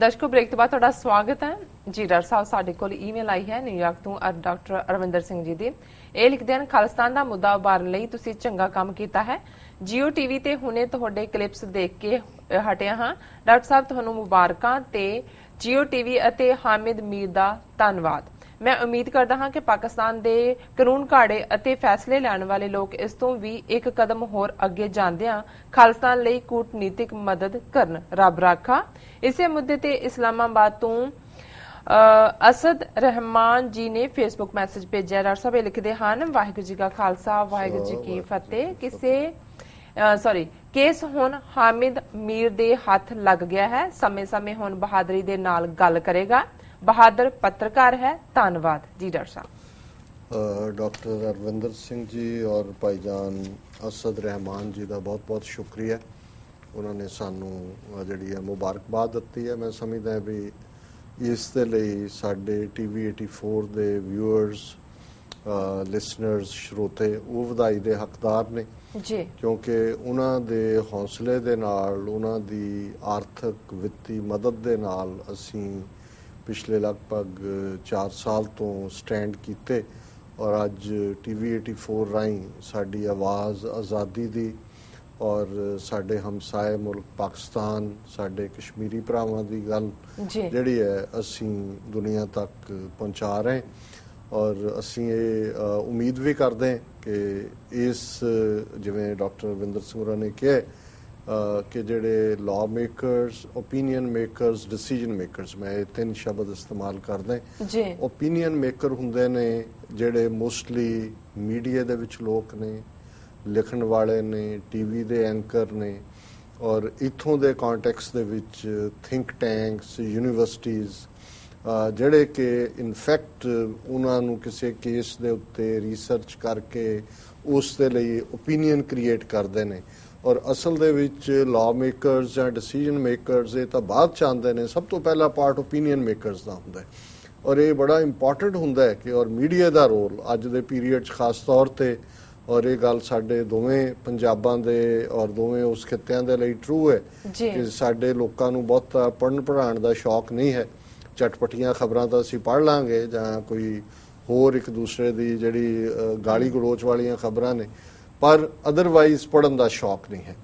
ਦਰਸ਼ਕੋ, break ਤੋਂ ਬਾਅਦ ਤੁਹਾਡਾ ਸਵਾਗਤ ਹੈ। ਜੀ, ਡਾਕਟਰ ਸਾਹਿਬ, ਸਾਡੇ ਕੋਲ ਈਮੇਲ ਆਈ ਹੈ ਨਿਊਯਾਰਕ ਤੋਂ ਡਾਕਟਰ ਅਰਵਿੰਦਰ ਸਿੰਘ ਜੀ ਦੀ। ਇਹ ਲਿਖਦੇ ਹਨ, ਖਾਲਿਸਤਾਨ ਦਾ ਮੁੱਦਾ ਉਭਾਰਨ ਲਈ ਤੁਸੀਂ ਚੰਗਾ ਕੰਮ ਕੀਤਾ ਹੈ। ਜੀਓ ਟੀਵੀ ਤੇ ਹੁਣੇ ਤੁਹਾਡੇ ਕਲਿੱਪਸ ਦੇਖ ਕੇ ਹਟਿਆ ਹਾਂ। ਡਾਕਟਰ ਸਾਹਿਬ, ਤੁਹਾਨੂੰ ਮੁਬਾਰਕਾਂ ਤੇ ਜੀਓ ਟੀਵੀ ਅਤੇ ਹਾਮਿਦ ਮੀਰ ਦਾ ਧੰਨਵਾਦ। ਮੈਂ ਉਮੀਦ ਕਰਦਾ ਹਾਂ ਕਿ ਪਾਕਿਸਤਾਨ ਦੇ ਕਾਨੂੰਨ ਘਾੜੇ ਅਤੇ ਫੈਸਲੇ ਲੈਣ ਵਾਲੇ ਲੋਕ ਇਸ ਤੋਂ ਵੀ ਇੱਕ ਕਦਮ ਹੋਰ ਅੱਗੇ ਜਾਂਦਿਆਂ ਖਾਲਿਸਤਾਨ ਲਈ ਕੂਟਨੀਤਿਕ ਮਦਦ ਕਰਨ ਰੱਬ ਰਾਖਾ। ਇਸੇ ਮੁੱਦੇ ਤੇ ਇਸਲਾਮਾਬਾਦ ਤੋਂ ਅਸਦ ਰਹਿਮਾਨ ਜੀ ਨੇ ਫੇਸਬੁੱਕ ਮੈਸੇਜ ਭੇਜਿਆ। ਡਾਕਟਰ ਸਾਹਿਬ ਲਿਖਦੇ ਹਨ ਵਾਹਿਗੁਰੂ ਜੀ ਕਾ ਖਾਲਸਾ ਵਾਹਿਗੁਰੂ ਜੀ ਕੀ ਫਤਿਹ। ਕਿਸੇ ਸੌਰੀ ਕੇਸ ਹੁਣ ਹਾਮਿਦ ਮੀਰ ਦੇ ਹੱਥ ਲੱਗ ਗਿਆ ਹੈ। ਸਮੇਂ-ਸਮੇਂ ਹੁਣ ਬਹਾਦਰੀ ਦੇ ਨਾਲ ਗੱਲ ਕਰੇਗਾ। ਬਹਾਦਰ ਪੱਤਰਕਾਰ ਹੈ। ਧੰਨਵਾਦ ਜੀ ਡਾਕਟਰ ਸਾਹਿਬ। ਡਾਕਟਰ ਅਰਵਿੰਦਰ ਸਿੰਘ ਜੀ ਔਰ ਭਾਈਜਾਨ ਅਸਦ ਰਹਿਮਾਨ ਜੀ ਦਾ ਬਹੁਤ-ਬਹੁਤ ਸ਼ੁਕਰੀਆ। ਉਹਨਾਂ ਨੇ ਸਾਨੂੰ ਜਿਹੜੀ ਹੈ ਮੁਬਾਰਕਬਾਦ ਦਿੱਤੀ ਹੈ। ਮੈਂ ਸਮਝਦਾ ਹਾਂ ਵੀ ਇਸ ਦੇ ਲਈ ਸਾਡੇ ਟੀਵੀ 84 ਦੇ ਵਿਊਅਰਸ ਲਿਸਨਰਸ ਸਰੋਤੇ ਉਹ ਵਧਾਈ ਦੇ ਹੱਕਦਾਰ ਨੇ। ਜੀ। ਕਿਉਂਕਿ ਉਹਨਾਂ ਦੇ ਹੌਸਲੇ ਦੇ ਨਾਲ ਉਹਨਾਂ ਦੀ ਆਰਥਿਕ ਵਿੱਤੀ ਮਦਦ ਦੇ ਨਾਲ ਅਸੀਂ ਪਿਛਲੇ ਲਗਭਗ 4 ਸਾਲ ਤੋਂ ਸਟੈਂਡ ਕੀਤੇ ਔਰ ਅੱਜ ਟੀਵੀ 84 ਰਾਹੀਂ ਸਾਡੀ ਆਵਾਜ਼ ਆਜ਼ਾਦੀ ਦੀ ਔਰ ਸਾਡੇ ਹਮਸਾਏ ਮੁਲਕ ਪਾਕਿਸਤਾਨ ਸਾਡੇ ਕਸ਼ਮੀਰੀ ਭਰਾਵਾਂ ਦੀ ਗੱਲ ਜਿਹੜੀ ਹੈ ਅਸੀਂ ਦੁਨੀਆ ਤੱਕ ਪਹੁੰਚਾ ਰਹੇ ਔਰ ਅਸੀਂ ਇਹ ਉਮੀਦ ਵੀ ਕਰਦੇ ਹਾਂ ਕਿ ਇਸ ਜਿਵੇਂ ਡਾਕਟਰ ਵਿੰਦਰ ਸਿੰਘ ਹੋਰਾਂ ਨੇ ਕਿਹਾ ਕਿ ਜਿਹੜੇ law makers opinion makers decision makers ਮੈਂ ਇਹ ਤਿੰਨ ਸ਼ਬਦ ਇਸਤੇਮਾਲ ਕਰਦਾ। ਜੀ। ਓਪੀਨੀਅਨ ਮੇਕਰ ਹੁੰਦੇ ਨੇ ਜਿਹੜੇ ਮੋਸਟਲੀ ਮੀਡੀਆ ਦੇ ਵਿੱਚ ਲੋਕ ਨੇ ਲਿਖਣ ਵਾਲੇ ਨੇ ਟੀਵੀ ਦੇ ਐਂਕਰ ਨੇ ਔਰ ਇਥੋਂ ਦੇ ਕੰਟੈਕਸ ਦੇ ਵਿੱਚ ਥਿੰਕ ਟੈਂਕਸ ਯੂਨੀਵਰਸਿਟੀਆਂ ਜਿਹੜੇ ਕਿ ਇਨਫੈਕਟ ਉਹਨਾਂ ਨੂੰ ਕਿਸੇ ਕੇਸ ਦੇ ਉੱਤੇ ਰਿਸਰਚ ਕਰਕੇ ਉਸ ਦੇ ਲਈ ਓਪੀਨੀਅਨ ਕ੍ਰੀਏਟ ਕਰਦੇ ਨੇ। ਔਰ ਅਸਲ ਦੇ ਵਿੱਚ ਲਾਅ ਮੇਕਰਸ ਜਾਂ ਡਿਸੀਜਨ ਮੇਕਰਸ ਇਹ ਤਾਂ ਬਾਅਦ ਚ ਆਉਂਦੇ ਨੇ ਸਭ ਤੋਂ ਪਹਿਲਾ ਪਾਰਟ ਓਪੀਨੀਅਨ ਮੇਕਰਸ ਦਾ ਹੁੰਦਾ ਹੈ। ਔਰ ਇਹ ਬੜਾ ਇੰਪੋਰਟੈਂਟ ਹੁੰਦਾ ਹੈ ਕਿ ਔਰ ਮੀਡੀਆ ਦਾ ਰੋਲ ਅੱਜ ਦੇ ਪੀਰੀਅਡ 'ਚ ਖਾਸ ਤੌਰ ਤੇ ਔਰ ਇਹ ਗੱਲ ਸਾਡੇ ਦੋਵੇਂ ਪੰਜਾਬਾਂ ਦੇ ਔਰ ਦੋਵੇਂ ਉਸ ਖਿੱਤਿਆਂ ਦੇ ਲਈ ਟਰੂ ਹੈ। ਕਿ ਸਾਡੇ ਲੋਕਾਂ ਨੂੰ ਬਹੁਤਾ ਪੜਨ ਪੜਾਉਣ ਦਾ ਸ਼ੌਕ ਨਹੀਂ ਹੈ। ਚਟਪਟੀਆਂ ਖਬਰਾਂ ਤਾਂ ਅਸੀਂ ਪੜ ਲਾਂਗੇ ਜਾਂ ਕੋਈ ਹੋਰ ਇੱਕ ਦੂਸਰੇ ਦੀ ਜਿਹੜੀ ਗਾਲੀ ਗਲੋਚ ਵਾਲੀਆਂ ਖਬਰਾਂ ਨੇ। ਪਰ ਅਦਰਵਾਈਜ਼ ਪੜਨ ਦਾ ਸ਼ੌਕ ਨਹੀਂ ਹੈ।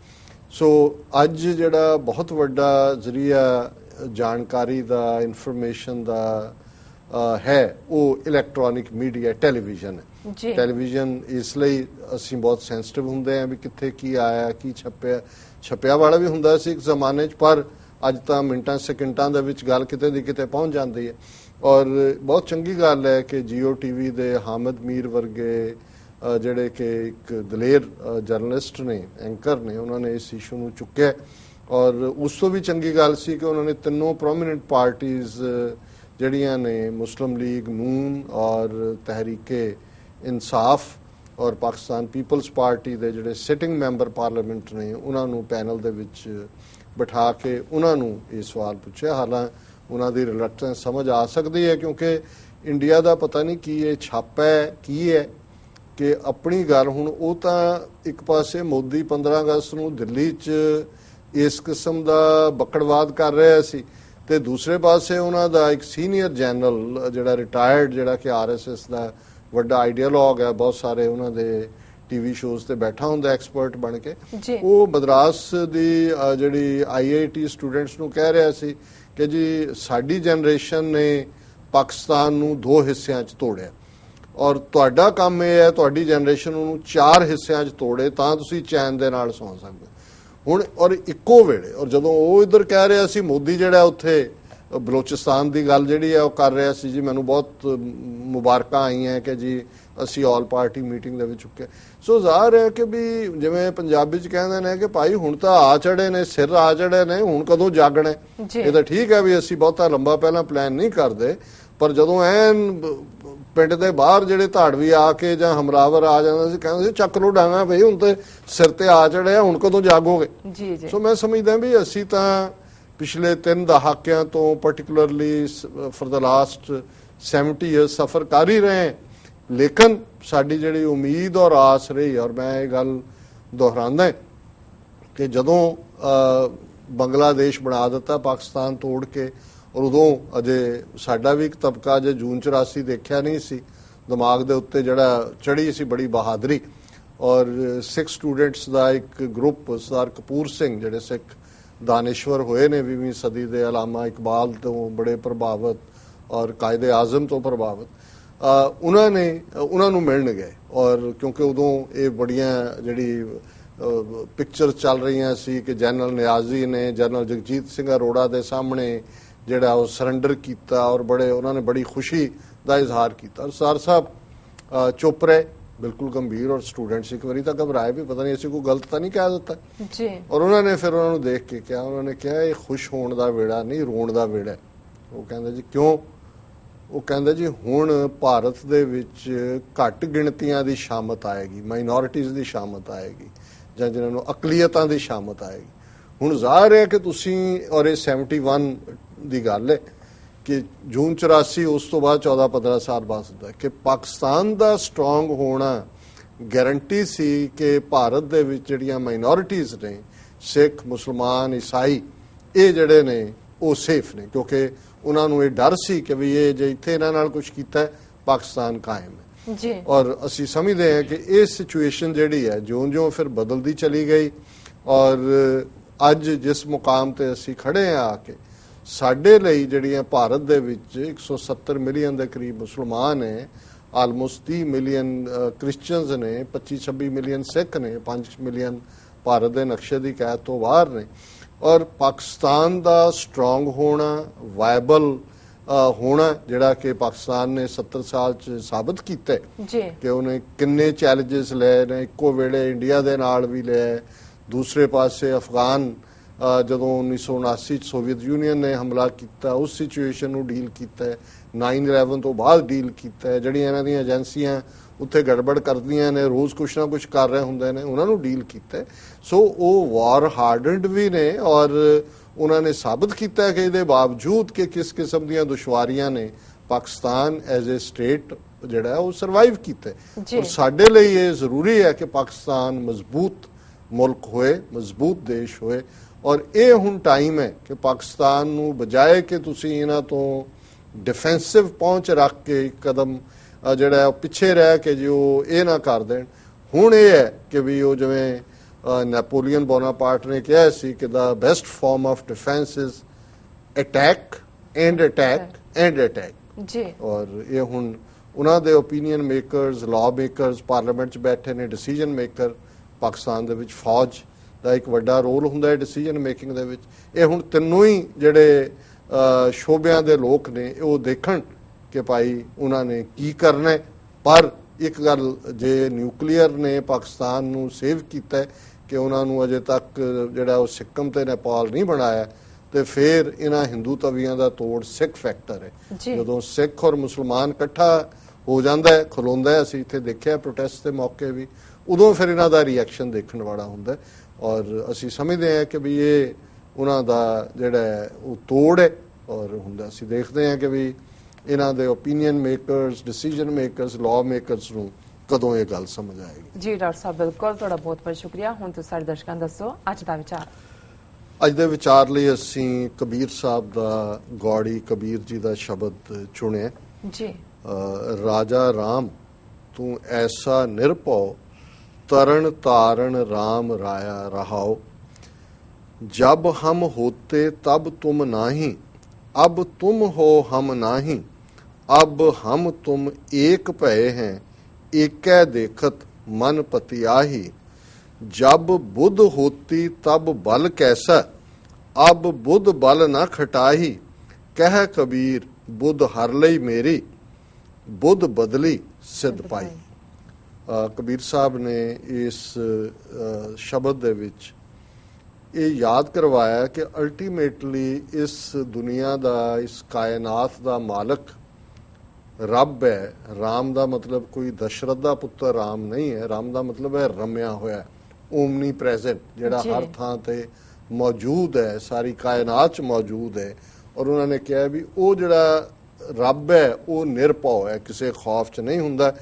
ਸੋ ਅੱਜ ਜਿਹੜਾ ਬਹੁਤ ਵੱਡਾ ਜ਼ਰੀਆ ਜਾਣਕਾਰੀ ਦਾ ਇਨਫੋਰਮੇਸ਼ਨ ਦਾ ਹੈ ਉਹ ਇਲੈਕਟ੍ਰੋਨਿਕ ਮੀਡੀਆ ਟੈਲੀਵਿਜ਼ਨ ਹੈ। ਜੀ। ਟੈਲੀਵਿਜ਼ਨ ਇਸ ਲਈ ਅਸੀਂ ਬਹੁਤ ਸੈਂਸਿਟਿਵ ਹੁੰਦੇ ਆਂ ਵੀ ਕਿੱਥੇ ਕੀ ਆਇਆ ਕੀ ਛਪਿਆ ਛਪਿਆ ਵਾਲਾ ਵੀ ਹੁੰਦਾ ਸੀ ਇੱਕ ਜ਼ਮਾਨੇ 'ਚ ਪਰ ਅੱਜ ਤਾਂ ਮਿੰਟਾਂ ਸੈਕਿੰਟਾਂ ਦੇ ਵਿੱਚ ਗੱਲ ਕਿਤੇ ਦੀ ਕਿਤੇ ਪਹੁੰਚ ਜਾਂਦੀ ਹੈ। ਔਰ ਬਹੁਤ ਚੰਗੀ ਗੱਲ ਹੈ ਕਿ ਜੀਓ ਟੀਵੀ ਦੇ ਹਾਮਦ ਮੀਰ ਵਰਗੇ ਜਿਹੜੇ ਕਿ ਇੱਕ ਦਲੇਰ ਜਰਨਲਿਸਟ ਨੇ ਐਂਕਰ ਨੇ, ਉਹਨਾਂ ਨੇ ਇਸ ਇਸ਼ੂ ਨੂੰ ਚੁੱਕਿਆ ਔਰ ਉਸ ਤੋਂ ਵੀ ਚੰਗੀ ਗੱਲ ਸੀ ਕਿ ਉਹਨਾਂ ਨੇ ਤਿੰਨੋਂ ਪ੍ਰੋਮਿਨੈਂਟ ਪਾਰਟੀਆਂ ਜਿਹੜੀਆਂ ਨੇ ਮੁਸਲਿਮ ਲੀਗ ਨੂਨ ਔਰ ਤਹਿਰੀਕੇ ਇਨਸਾਫ ਔਰ ਪਾਕਿਸਤਾਨ ਪੀਪਲਸ ਪਾਰਟੀ ਦੇ ਜਿਹੜੇ ਸਿਟਿੰਗ ਮੈਂਬਰ ਪਾਰਲੀਮੈਂਟ ਨੇ, ਉਹਨਾਂ ਨੂੰ ਪੈਨਲ ਦੇ ਵਿੱਚ ਬਿਠਾ ਕੇ ਉਹਨਾਂ ਨੂੰ ਇਹ ਸਵਾਲ ਪੁੱਛਿਆ। ਹਾਲਾਂ ਉਹਨਾਂ ਦੀ ਰਿਲੈਕਟੈਂਸ ਸਮਝ ਆ ਸਕਦੀ ਹੈ ਕਿਉਂਕਿ ਇੰਡੀਆ ਦਾ ਪਤਾ ਨਹੀਂ ਕੀ ਇਹ ਛਾਪਾ ਹੈ, ਕੀ ਹੈ। ਕਿ ਆਪਣੀ ਗੱਲ ਹੁਣ ਉਹ ਤਾਂ ਇੱਕ ਪਾਸੇ ਮੋਦੀ 15 ਅਗਸਤ ਨੂੰ ਦਿੱਲੀ 'ਚ ਇਸ ਕਿਸਮ ਦਾ ਬਕੜਵਾਦ ਕਰ ਰਿਹਾ ਸੀ ਤੇ ਦੂਸਰੇ ਪਾਸੇ ਉਹਨਾਂ ਦਾ ਇੱਕ ਸੀਨੀਅਰ ਜਨਰਲ ਜਿਹੜਾ ਰਿਟਾਇਰਡ ਜਿਹੜਾ ਕਿ ਆਰਐਸਐਸ ਦਾ ਵੱਡਾ ਆਈਡੀਅਲੋਗ ਹੈ ਬਹੁਤ ਸਾਰੇ ਉਹਨਾਂ ਦੇ ਟੀਵੀ ਸ਼ੋਜ਼ ਤੇ ਬੈਠਾ ਹੁੰਦਾ ਐਕਸਪਰਟ ਬਣ ਕੇ। ਉਹ ਮਦਰਾਸ ਦੀ ਜਿਹੜੀ ਆਈਆਈਟੀ ਸਟੂਡੈਂਟਸ ਨੂੰ ਕਹਿ ਰਿਹਾ ਸੀ ਕਿ ਜੀ ਸਾਡੀ ਜਨਰੇਸ਼ਨ ਨੇ ਪਾਕਿਸਤਾਨ ਨੂੰ ਦੋ ਹਿੱਸਿਆਂ 'ਚ ਤੋੜਿਆ। ਔਰ ਤੁਹਾਡਾ ਕੰਮ ਇਹ ਹੈ ਤੁਹਾਡੀ ਜਨਰੇਸ਼ਨ ਨੂੰ ਚਾਰ ਹਿੱਸਿਆਂ 'ਚ ਤੋੜੇ ਤਾਂ ਤੁਸੀਂ ਚੈਨ ਦੇ ਨਾਲ ਸੌਂ ਸਕਦੇ ਹੁਣ ਔਰ ਇੱਕੋ ਵੇਲੇ ਔਰ ਜਦੋਂ ਉਹ ਇਧਰ ਕਹਿ ਰਿਹਾ ਸੀ ਮੋਦੀ ਜਿਹੜਾ ਉੱਥੇ ਬਲੋਚਿਸਤਾਨ ਦੀ ਗੱਲ ਜਿਹੜੀ ਹੈ ਉਹ ਕਰ ਰਿਹਾ ਸੀ ਜੀ ਮੈਨੂੰ ਬਹੁਤ ਮੁਬਾਰਕਾਂ ਆਈਆਂ ਕਿ ਜੀ ਅਸੀਂ ਆਲ ਪਾਰਟੀ ਮੀਟਿੰਗ ਦੇ ਵਿੱਚ ਚੁੱਕੇ। ਸੋ ਜ਼ਾਹਰ ਹੈ ਕਿ ਵੀ ਜਿਵੇਂ ਪੰਜਾਬੀ ਚ ਕਹਿੰਦੇ ਨੇ ਕਿ ਭਾਈ ਹੁਣ ਤਾਂ ਆ ਚੜੇ ਨੇ ਸਿਰ ਆ ਚੜੇ ਨੇ ਹੁਣ ਕਦੋਂ ਜਾਗਣਾ। ਇਹ ਤਾਂ ਠੀਕ ਹੈ ਵੀ ਅਸੀਂ ਬਹੁਤਾ ਲੰਬਾ ਪਹਿਲਾਂ ਪਲਾਨ ਨਹੀਂ ਕਰਦੇ ਪਰ ਜਦੋਂ ਐਨ ਪਿੰਡ ਦੇ ਬਾਹਰ ਜਿਹੜੇ ਧਾੜਵੀ ਆ ਕੇ ਜਾਂ ਹਮਰਾਵਰ ਆ ਜਾਂਦੇ ਸੀ ਕਹਿੰਦੇ ਸੀ ਚੱਕ ਲੋ ਡਾਂਗਾ ਭਈ ਹੁਣ ਤੇ ਸਿਰ ਤੇ ਆ ਚੜਿਆ ਹੁਣ ਕਦੋਂ ਜਾਗੋਗੇ ਜੀ ਜੀ। ਸੋ ਮੈਂ ਸਮਝਦਾ ਵੀ ਅਸੀਂ ਤਾਂ ਪਿਛਲੇ ਤਿੰਨ ਦਹਾਕਿਆਂ ਤੋਂ particularly for the last 70 years ਸਫਰ ਕਰ ਹੀ ਰਹੇ ਹਾਂ। ਲੇਕਿਨ ਸਾਡੀ ਜਿਹੜੀ ਉਮੀਦ ਔਰ ਆਸ ਰਹੀ ਔਰ ਮੈਂ ਇਹ ਗੱਲ ਦੁਹਰਾਉਂਦਾ ਕਿ ਜਦੋਂ ਬੰਗਲਾਦੇਸ਼ ਬਣਾ ਦਿੱਤਾ ਪਾਕਿਸਤਾਨ ਤੋੜ ਕੇ ਔਰ ਉਦੋਂ ਅਜੇ ਸਾਡਾ ਵੀ ਇੱਕ ਤਬਕਾ ਜੇ ਜੂਨ 84 ਦੇਖਿਆ ਨਹੀਂ ਸੀ। ਦਿਮਾਗ ਦੇ ਉੱਤੇ ਜਿਹੜਾ ਚੜੀ ਸੀ ਬੜੀ ਬਹਾਦਰੀ। ਔਰ ਸਿੱਖ ਸਟੂਡੈਂਟਸ ਦਾ ਇੱਕ ਗਰੁੱਪ, ਸਰਦਾਰ ਕਪੂਰ ਸਿੰਘ, ਜਿਹੜੇ ਸਿੱਖ ਦਾਨਿਸ਼ਵਰ ਹੋਏ ਨੇ 20ਵੀਂ ਸਦੀ ਦੇ ਅਲਾਮਾ ਇਕਬਾਲ ਤੋਂ ਬੜੇ ਪ੍ਰਭਾਵਿਤ ਔਰ ਕਾਇਦੇ ਆਜ਼ਮ ਤੋਂ ਪ੍ਰਭਾਵਿਤ ਉਹਨਾਂ ਨੇ, ਉਹਨਾਂ ਨੂੰ ਮਿਲਣ ਗਏ। ਔਰ ਕਿਉਂਕਿ ਉਦੋਂ ਇਹ ਬੜੀਆਂ ਜਿਹੜੀ ਪਿਕਚਰ ਚੱਲ ਰਹੀਆਂ ਸੀ ਕਿ ਜਨਰਲ ਨਿਆਜ਼ੀ ਨੇ, ਜਨਰਲ ਜਗਜੀਤ ਸਿੰਘ ਅਰੋੜਾ ਦੇ ਸਾਹਮਣੇ ਜਿਹੜਾ ਉਹ ਸਰੈਂਡਰ ਕੀਤਾ ਔਰ ਬੜੇ ਉਹਨਾਂ ਨੇ ਬੜੀ ਖੁਸ਼ੀ ਦਾ ਇਜ਼ਹਾਰ ਕੀਤਾ। ਔਰ ਸਰ ਸਾਹਿਬ ਚੁੱਪ ਰਹੇ। ਬਿਲਕੁਲ ਗੰਭੀਰ ਔਰ ਸਟੂਡੈਂਟਸ ਇੱਕ ਵਾਰੀ ਤਾਂ ਘਬਰਾਏ ਵੀ ਪਤਾ ਨਹੀਂ ਅਸੀਂ ਕੋਈ ਗਲਤ ਤਾਂ ਨਹੀਂ ਕਹਿ ਦਿੱਤਾ। ਜੀ। ਔਰ ਉਹਨਾਂ ਨੇ ਫਿਰ ਉਹਨਾਂ ਨੂੰ ਦੇਖ ਕੇ ਕਿਹਾ ਉਹਨਾਂ ਨੇ ਕਿਹਾ ਇਹ ਖੁਸ਼ ਹੋਣ ਦਾ ਵੇੜਾ ਨਹੀਂ ਰੋਣ ਦਾ ਵੇੜਾ। ਉਹ ਕਹਿੰਦੇ ਜੀ ਕਿਉਂ? ਉਹ ਕਹਿੰਦੇ ਜੀ ਹੁਣ ਭਾਰਤ ਦੇ ਵਿੱਚ ਘੱਟ ਗਿਣਤੀਆਂ ਦੀ ਸ਼ਾਮਤ ਆਏਗੀ ਮਾਈਨੋਰਿਟੀਜ਼ ਦੀ ਸ਼ਾਮਤ ਆਏਗੀ ਜਾਂ ਜਿਨ੍ਹਾਂ ਨੂੰ ਅਕਲੀਅਤਾਂ ਦੀ ਸ਼ਾਮਤ ਆਏਗੀ। ਹੁਣ ਜ਼ਾਹਰ ਹੈ ਕਿ ਤੁਸੀਂ ਔਰ ਇਹ 71 ਦੀ ਗੱਲ ਹੈ ਕਿ ਜੂਨ 84 ਉਸ ਤੋਂ ਬਾਅਦ 14 15 ਸਾਲ ਬਾਅਦ ਹੁੰਦਾ ਕਿ ਪਾਕਿਸਤਾਨ ਦਾ ਸਟਰੋਂਗ ਹੋਣਾ ਗਾਰੰਟੀ ਸੀ ਕਿ ਭਾਰਤ ਦੇ ਵਿੱਚ ਜਿਹੜੀਆਂ ਮਾਈਨੋਰਿਟੀਜ਼ ਨੇ ਸਿੱਖ ਮੁਸਲਮਾਨ ਈਸਾਈ ਇਹ ਜਿਹੜੇ ਨੇ ਉਹ ਸੇਫ ਨੇ। ਕਿਉਂਕਿ ਉਹਨਾਂ ਨੂੰ ਇਹ ਡਰ ਸੀ ਕਿ ਵੀ ਇਹ ਜੇ ਇੱਥੇ ਇਹਨਾਂ ਨਾਲ ਕੁਝ ਕੀਤਾ ਪਾਕਿਸਤਾਨ ਕਾਇਮ ਹੈ। ਜੀ। ਔਰ ਅਸੀਂ ਸਮਝਦੇ ਹਾਂ ਕਿ ਇਹ ਸਿਚੁਏਸ਼ਨ ਜਿਹੜੀ ਹੈ ਜਿਉਂ-ਜਿਉਂ ਫਿਰ ਬਦਲਦੀ ਚਲੀ ਗਈ ਔਰ ਅੱਜ ਜਿਸ ਮੁਕਾਮ ਤੇ ਅਸੀਂ ਖੜੇ ਆ ਆ ਕੇ ਸਾਡੇ ਲਈ ਜਿਹੜੀਆਂ ਭਾਰਤ ਦੇ ਵਿੱਚ 170 ਮਿਲੀਅਨ ਦੇ ਕਰੀਬ ਮੁਸਲਮਾਨ ਨੇ ਆਲਮੋਸਟ 30 ਮਿਲੀਅਨ ਕ੍ਰਿਸਚੀਅਨਸ ਨੇ 25 26 ਮਿਲੀਅਨ ਸਿੱਖ ਨੇ 5 ਮਿਲੀਅਨ ਭਾਰਤ ਦੇ ਨਕਸ਼ੇ ਦੀ ਕੈਦ ਤੋਂ ਬਾਹਰ ਨੇ। ਔਰ ਪਾਕਿਸਤਾਨ ਦਾ ਸਟਰੋਂਗ ਹੋਣਾ ਵਾਇਬਲ ਹੋਣਾ ਜਿਹੜਾ ਕਿ ਪਾਕਿਸਤਾਨ ਨੇ 70 ਸਾਲ ਚ ਸਾਬਤ ਕੀਤਾ ਹੈ ਜੀ। ਕਿ ਉਹਨੇ ਕਿੰਨੇ ਚੈਲੰਜਸ ਲਏ ਨੇ ਇੱਕੋ ਵੇਲੇ ਇੰਡੀਆ ਦੇ ਨਾਲ ਵੀ ਲਏ ਦੂਸਰੇ ਪਾਸੇ ਅਫਗਾਨ ਜਦੋਂ 1979 ਚ ਸੋਵੀਅਤ ਯੂਨੀਅਨ ਨੇ ਹਮਲਾ ਕੀਤਾ ਉਸ ਸਿਚੁਏਸ਼ਨ ਨੂੰ ਡੀਲ ਕੀਤਾ ਹੈ 9/11 ਤੋਂ ਬਾਅਦ ਡੀਲ ਕੀਤਾ ਹੈ ਜਿਹੜੀਆਂ ਇਹਨਾਂ ਦੀਆਂ ਏਜੰਸੀਆਂ ਉੱਥੇ ਗੜਬੜ ਕਰਦੀਆਂ ਨੇ ਰੋਜ਼ ਕੁਛ ਨਾ ਕੁਛ ਕਰ ਰਹੇ ਹੁੰਦੇ ਨੇ ਉਹਨਾਂ ਨੂੰ ਡੀਲ ਕੀਤਾ। ਸੋ ਉਹ ਵਾਰ ਹਾਰਡਨਡ ਵੀ ਨੇ ਔਰ ਉਹਨਾਂ ਨੇ ਸਾਬਤ ਕੀਤਾ ਕਿ ਇਹਦੇ ਬਾਵਜੂਦ ਕਿ ਕਿਸ ਕਿਸਮ ਦੀਆਂ ਦੁਸ਼ਵਾਰੀਆਂ ਨੇ ਪਾਕਿਸਤਾਨ ਐਜ਼ ਅ ਸਟੇਟ ਜਿਹੜਾ ਉਹ ਸਰਵਾਈਵ ਕੀਤਾ। ਔਰ ਸਾਡੇ ਲਈ ਇਹ ਜ਼ਰੂਰੀ ਹੈ ਕਿ ਪਾਕਿਸਤਾਨ ਮਜ਼ਬੂਤ ਮੁਲਕ ਹੋਏ ਮਜ਼ਬੂਤ ਦੇਸ਼ ਹੋਏ ਔਰ ਇਹ ਹੁਣ ਟਾਈਮ ਹੈ ਕਿ ਪਾਕਿਸਤਾਨ ਨੂੰ ਬਜਾਏ ਕਿ ਤੁਸੀਂ ਇਹਨਾਂ ਤੋਂ ਡਿਫੈਂਸਿਵ ਪਹੁੰਚ ਰੱਖ ਕੇ ਇੱਕ ਕਦਮ ਜਿਹੜਾ ਪਿੱਛੇ ਰਹਿ ਕੇ ਜੋ ਇਹ ਨਾ ਕਰ ਦੇਣ। ਹੁਣ ਇਹ ਹੈ ਕਿ ਵੀ ਉਹ ਜਿਵੇਂ ਨੈਪੋਲੀਅਨ ਬੋਨਾਪਾਰਟ ਨੇ ਕਿਹਾ ਸੀ ਕਿ the best form of defence is attack and attack and attack ਜੀ। ਔਰ ਇਹ ਹੁਣ ਉਹਨਾਂ ਦੇ opinion makers law makers parliament 'ਚ ਬੈਠੇ ਨੇ ਡਿਸੀਜਨ ਮੇਕਰ ਪਾਕਿਸਤਾਨ ਦੇ ਵਿੱਚ ਫੌਜ। ਦਾ ਇੱਕ ਵੱਡਾ ਰੋਲ ਹੁੰਦਾ ਹੈ ਡਿਸੀਜਨ ਮੇਕਿੰਗ ਦੇ ਵਿੱਚ। ਇਹ ਹੁਣ ਤਿੰਨੋਂ ਹੀ ਜਿਹੜੇ ਸ਼ੋਬਿਆਂ ਦੇ ਲੋਕ ਨੇ ਉਹ ਦੇਖਣ ਕਿ ਭਾਈ ਉਹਨਾਂ ਨੇ ਕੀ ਕਰਨਾ ਹੈ। ਪਰ ਇੱਕ ਗੱਲ ਜੇ ਨਿਊਕਲੀਅਰ ਨੇ ਪਾਕਿਸਤਾਨ ਨੂੰ ਸੇਵ ਕੀਤਾ ਹੈ ਕਿ ਉਹਨਾਂ ਨੂੰ ਅਜੇ ਤੱਕ ਜਿਹੜਾ ਉਹ ਸਿੱਕਮ ਤੇ ਨੇਪਾਲ ਨਹੀਂ ਬਣਾਇਆ ਤੇ ਫਿਰ ਇਹਨਾਂ ਹਿੰਦੂ ਤਵੀਆਂ ਦਾ ਤੋੜ ਸਿੱਖ ਫੈਕਟਰ ਹੈ। ਜਦੋਂ ਸਿੱਖ ਔਰ ਮੁਸਲਮਾਨ ਇਕੱਠਾ ਹੋ ਜਾਂਦਾ ਹੈ ਖਲੋਂਦਾ ਹੈ ਅਸੀਂ ਇੱਥੇ ਦੇਖਿਆ ਪ੍ਰੋਟੈਸਟ ਦੇ ਮੌਕੇ ਵੀ। ਉਦੋਂ ਫਿਰ ਇਹਨਾਂ ਦਾ ਰਿਐਕਸ਼ਨ ਦੇਖਣ ਵਾਲਾ ਹੁੰਦਾ ਔਰ ਅਸੀਂ ਸਮਝਦੇ ਹਾਂ ਕਿ ਵੀ ਇਹ ਉਹਨਾਂ ਦਾ ਜਿਹੜਾ ਉਹ ਤੋੜ ਹੈ। ਔਰ ਹੁੰਦਾ ਅਸੀਂ ਦੇਖਦੇ ਹਾਂ ਕਿ ਵੀ ਇਹਨਾਂ ਦੇ opinion makers decision makers law makers ਨੂੰ ਕਦੋਂ ਇਹ ਗੱਲ ਸਮਝ ਆਏਗੀ। ਜੀ ਡਾਕਟਰ ਸਾਹਿਬ ਬਿਲਕੁਲ ਤੁਹਾਡਾ ਬਹੁਤ ਬਹੁਤ ਸ਼ੁਕਰੀਆ। ਹੁਣ ਤੁਸੀਂ ਸਾਡੇ ਦਰਸ਼ਕਾਂ ਦੱਸੋ ਅੱਜ ਦਾ ਵਿਚਾਰ। ਅੱਜ ਦੇ ਵਿਚਾਰ ਲਈ ਅਸੀਂ ਕਬੀਰ ਸਾਹਿਬ ਦਾ ਗੌੜੀ ਕਬੀਰ ਜੀ ਦਾ ਸ਼ਬਦ ਚੁਣਿਆ। ਜੀ। ਰਾਜਾ ਰਾਮ ਤੂੰ ਐਸਾ ਨਿਰਭਉ ਤਰਨ ਤਾਰਨ ਰਾਮ ਰਾਇਆ ਰਹਾਓ। ਜਬ ਹਮ ਹੋਤੇ ਤਬ ਤੁਮ ਨਾਹੀ, ਅਬ ਤੁਮ ਹੋ ਹਮ ਨਾਹੀ, ਅਬ ਹਮ ਤੁਮ ਏਕ ਭਏ ਹੈ, ਏਕੈ ਦੇਖਤ ਮਨ ਪਤੀ ਆਹੀ ਜਬ ਬੁੱਧ ਹੋਤੀ ਤਬ ਬਲ ਕੈਸਾ, ਅਬ ਬੁੱਧ ਬਲ ਨਾ ਖਟਾਹੀ, ਕਹਿ ਕਬੀਰ ਬੁੱਧ ਹਰ ਲਈ ਮੇਰੀ, ਬੁੱਧ ਬਦਲੀ ਸਿਧ ਪਾਈ। ਕਬੀਰ ਸਾਹਿਬ ਨੇ ਇਸ ਸ਼ਬਦ ਦੇ ਵਿੱਚ ਇਹ ਯਾਦ ਕਰਵਾਇਆ ਕਿ ਅਲਟੀਮੇਟਲੀ ਇਸ ਦੁਨੀਆ ਦਾ ਇਸ ਕਾਇਨਾਤ ਦਾ ਮਾਲਕ ਰੱਬ ਹੈ। ਰਾਮ ਦਾ ਮਤਲਬ ਕੋਈ ਦਸ਼ਰਥ ਦਾ ਪੁੱਤਰ ਰਾਮ ਨਹੀਂ ਹੈ। ਰਾਮ ਦਾ ਮਤਲਬ ਹੈ ਰਮਿਆ ਹੋਇਆ ਓਮਨੀ ਪ੍ਰੈਜ਼ੈਂਟ ਜਿਹੜਾ। ਹਰ ਥਾਂ ਤੇ ਮੌਜੂਦ ਹੈ ਸਾਰੀ ਕਾਇਨਾਤ 'ਚ ਮੌਜੂਦ ਹੈ। ਔਰ ਉਹਨਾਂ ਨੇ ਕਿਹਾ ਵੀ ਉਹ ਜਿਹੜਾ ਰੱਬ ਹੈ ਉਹ ਨਿਰਭਉ ਹੈ ਕਿਸੇ ਖੌਫ 'ਚ ਨਹੀਂ ਹੁੰਦਾ।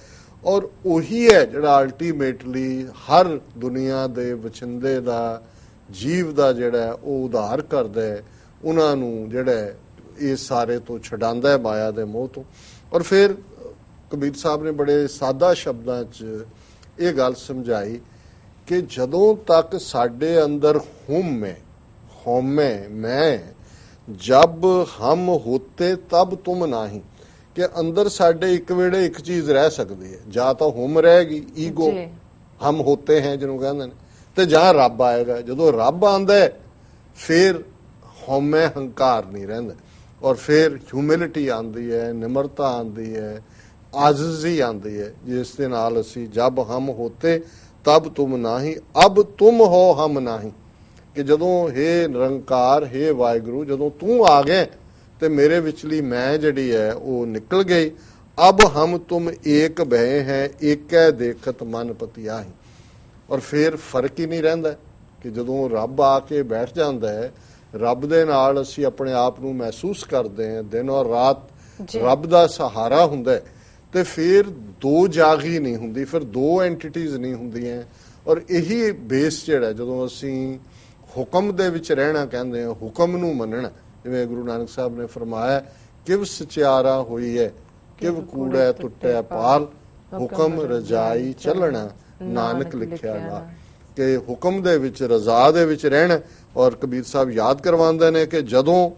ਔਰ ਉਹੀ ਹੈ ਜਿਹੜਾ ਅਲਟੀਮੇਟਲੀ ਹਰ ਦੁਨੀਆ ਦੇ ਵਚਿੰਦੇ ਦਾ, ਜੀਵ ਦਾ ਜਿਹੜਾ ਉਹ ਉਧਾਰ ਕਰਦਾ ਹੈ। ਉਹਨਾਂ ਨੂੰ ਜਿਹੜਾ ਇਹ ਸਾਰੇ ਤੋਂ ਛਡਾਉਂਦਾ ਹੈ ਮਾਇਆ ਦੇ ਮੋਹ ਤੋਂ। ਔਰ ਫਿਰ ਕਬੀਰ ਸਾਹਿਬ ਨੇ ਬੜੇ ਸਾਦਾ ਸ਼ਬਦਾਂ 'ਚ ਇਹ ਗੱਲ ਸਮਝਾਈ ਕਿ ਜਦੋਂ ਤੱਕ ਸਾਡੇ ਅੰਦਰ ਹੁਮ ਹੈ, ਹਉਮੈ, ਮੈਂ, ਜਬ ਹਮ ਹੋਤੇ ਤਬ ਤੁਮ ਨਹੀਂ। ਕਿ ਅੰਦਰ ਸਾਡੇ ਇੱਕ ਵੇੜੇ ਇੱਕ ਚੀਜ਼ ਰਹਿ ਸਕਦੀ ਹੈ। ਜਾਂ ਤਾਂ ਹਮ ਰਹੇਗੀ ਈਗੋ। ਹਮ ਹੋਤੇ ਹੈ ਜਿਹਨੂੰ ਕਹਿੰਦੇ ਨੇ। ਤੇ ਜਾਂ ਰੱਬ ਆਏਗਾ। ਜਦੋਂ ਰੱਬ ਆਂਦਾ ਹੈ ਫਿਰ ਹਉਮੈ ਹੰਕਾਰ ਨਹੀਂ ਰਹਿੰਦਾ। ਔਰ ਫਿਰ ਹਿਊਮਿਲਿਟੀ ਆਂਦੀ ਹੈ ਨਿਮਰਤਾ ਆਂਦੀ ਹੈ ਆਜ਼ਜ਼ੀ ਆਂਦੀ ਹੈ। ਜਿਸ ਦੇ ਨਾਲ ਅਸੀਂ ਜਬ ਹਮ ਹੋਤੇ ਤਬ ਤੁਮ ਨਹੀਂ। ਅਬ ਤੁਮ ਹੋ ਹਮ ਨਾਹੀ। ਕਿ ਜਦੋਂ हे ਨਿਰੰਕਾਰ हे ਵਾਹਿਗੁਰੂ ਜਦੋਂ ਤੂੰ ਆ ਗਏ ਤੇ ਮੇਰੇ ਵਿਚਲੀ ਮੈਂ ਜਿਹੜੀ ਹੈ ਉਹ ਨਿਕਲ ਗਈ। ਅਬ ਹਮ ਤੁਮ ਏਕ ਭਏ ਹੈ ਏਕੈ ਦੇਖਤ ਮਨ ਪਤਿਆਹੀ। ਔਰ ਫਿਰ ਫ਼ਰਕ ਹੀ ਨਹੀਂ ਰਹਿੰਦਾ ਕਿ ਜਦੋਂ ਰੱਬ ਆ ਕੇ ਬੈਠ ਜਾਂਦਾ ਹੈ ਰੱਬ ਦੇ ਨਾਲ ਅਸੀਂ ਆਪਣੇ ਆਪ ਨੂੰ ਮਹਿਸੂਸ ਕਰਦੇ ਹਾਂ ਦਿਨ ਔਰ ਰਾਤ। ਰੱਬ ਦਾ ਸਹਾਰਾ ਹੁੰਦਾ ਤੇ ਫਿਰ ਦੋ ਜਾਗੀ ਨਹੀਂ ਹੁੰਦੀ ਫਿਰ ਦੋ ਐਂਟੀਟੀਆਂ ਨਹੀਂ ਹੁੰਦੀਆਂ। ਔਰ ਇਹੀ ਬੇਸ ਜਿਹੜਾ ਜਦੋਂ ਅਸੀਂ ਹੁਕਮ ਦੇ ਵਿੱਚ ਰਹਿਣਾ ਕਹਿੰਦੇ ਹਾਂ ਹੁਕਮ ਨੂੰ ਮੰਨਣਾ। ਜਿਵੇਂ ਗੁਰੂ ਨਾਨਕ ਸਾਹਿਬ ਨੇ ਫਰਮਾਇਆ ਕਿਵ ਸਚਿਆਰਾ ਹੋਈ ਹੈ ਕਿਵ ਕੂੜਾ ਟੁੱਟਿਆ ਪਾਲ ਹੁਕਮ ਰਜਾਈ ਚੱਲਣਾ ਨਾਨਕ ਲਿਖਿਆ ਨਾ ਕਿ ਹੁਕਮ ਦੇ ਵਿੱਚ ਰਜ਼ਾ ਦੇ ਵਿੱਚ ਰਹਿਣਾ ਔਰ ਕਬੀਰ ਸਾਹਿਬ ਯਾਦ ਕਰਵਾਉਂਦੇ ਨੇ ਕਿ ਜਦੋਂ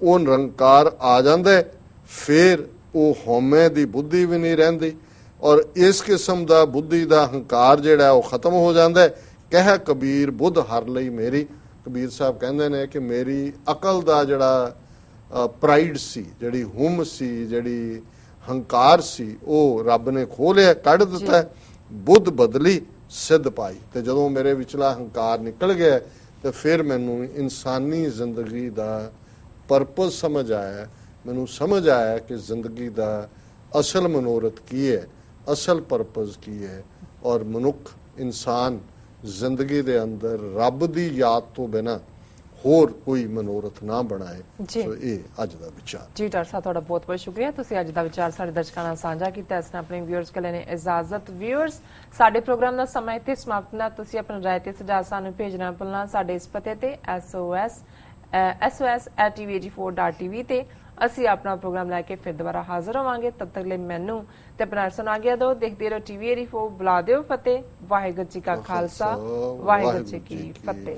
ਉਹ ਨਿਰੰਕਾਰ ਆ ਜਾਂਦਾ ਫਿਰ ਉਹ ਹਉਮੈ ਦੀ ਬੁੱਧੀ ਵੀ ਨਹੀਂ ਰਹਿੰਦੀ ਔਰ ਇਸ ਕਿਸਮ ਦਾ ਬੁੱਧੀ ਦਾ ਹੰਕਾਰ ਜਿਹੜਾ ਉਹ ਖਤਮ ਹੋ ਜਾਂਦਾ ਕਹਿ ਕਬੀਰ ਬੁੱਧ ਹਰ ਲਈ ਮੇਰੀ ਕਬੀਰ ਸਾਹਿਬ ਕਹਿੰਦੇ ਨੇ ਕਿ ਮੇਰੀ ਅਕਲ ਦਾ ਜਿਹੜਾ ਪ੍ਰਾਈਡ ਸੀ ਜਿਹੜੀ ਹੁਮ ਸੀ ਜਿਹੜੀ ਹੰਕਾਰ ਸੀ ਉਹ ਰੱਬ ਨੇ ਖੋਹ ਲਿਆ ਕੱਢ ਦਿੱਤਾ। ਬੁੱਧ ਬਦਲੀ ਸਿੱਧ ਪਾਈ। ਤੇ ਜਦੋਂ ਮੇਰੇ ਵਿਚਲਾ ਹੰਕਾਰ ਨਿਕਲ ਗਿਆ ਤੇ ਫਿਰ ਮੈਨੂੰ ਇਨਸਾਨੀ ਜ਼ਿੰਦਗੀ ਦਾ ਪਰਪਸ ਸਮਝ ਆਇਆ। ਮੈਨੂੰ ਸਮਝ ਆਇਆ ਕਿ ਜ਼ਿੰਦਗੀ ਦਾ ਅਸਲ ਮਨੋਰਥ ਕੀ ਹੈ ਅਸਲ ਪਰਪਸ ਕੀ ਹੈ। ਔਰ ਮਨੁੱਖ ਇਨਸਾਨ ਜ਼ਿੰਦਗੀ ਦੇ ਅੰਦਰ ਰੱਬ ਦੀ ਯਾਦ ਤੋਂ ਬਿਨਾ ਹੋਰ ਕੋਈ ਮਨੋਰਥ ਨਾ ਬਣਾਏ। ਸੋ ਇਹ ਅੱਜ ਦਾ ਵਿਚਾਰ। ਜੀ ਡਾਕਟਰ ਸਾਹਿਬ ਤੁਹਾਡਾ ਬਹੁਤ ਬਹੁਤ ਸ਼ੁਕਰੀਆ। ਤੁਸੀਂ ਅੱਜ ਦਾ ਵਿਚਾਰ ਸਾਡੇ ਦਰਸ਼ਕਾਂ ਨਾਲ ਸਾਂਝਾ ਕੀਤਾ। ਇਸ ਨਾਲ ਆਪਣੇ ਵਿਊਅਰਸ ਕੋਲ ਨੇ ਇਜਾਜ਼ਤ। ਵਿਊਅਰਸ ਸਾਡੇ ਪ੍ਰੋਗਰਾਮ ਦਾ ਸਮਾਂ ਇੱਥੇ ਸਮਾਪਤ ਨਾ। ਤੁਸੀਂ ਆਪਣਾ ਰਾਏ ਤੇ ਸੁਝਾਅ ਸਾਨੂੰ ਭੇਜਣਾ ਭੁੱਲਣਾ ਸਾਡੇ ਇਸ ਪਤੇ ਤੇ SOS sos@tv84.tv ਤੇ। ਅਸੀਂ ਆਪਣਾ ਪ੍ਰੋਗਰਾਮ ਲੈ ਕੇ ਫਿਰ ਦੁਬਾਰਾ ਹਾਜ਼ਰ ਹੋਵਾਂਗੇ। ਤਦ ਤੱਕ ਲਈ ਮੈਨੂੰ ਤੇ ਆਪਣਾ ਸੁਣਾ ਗਿਆ ਦੋ ਦੇਖਦੇ ਰਹੋ ਟੀਵੀ84 ਬੁਲਾ ਦਿਓ ਫਤਿਹ। ਵਾਹਿਗੁਰੂ ਜੀ ਕਾ ਖਾਲਸਾ ਵਾਹਿਗੁਰੂ ਜੀ ਕੀ ਫਤਿਹ।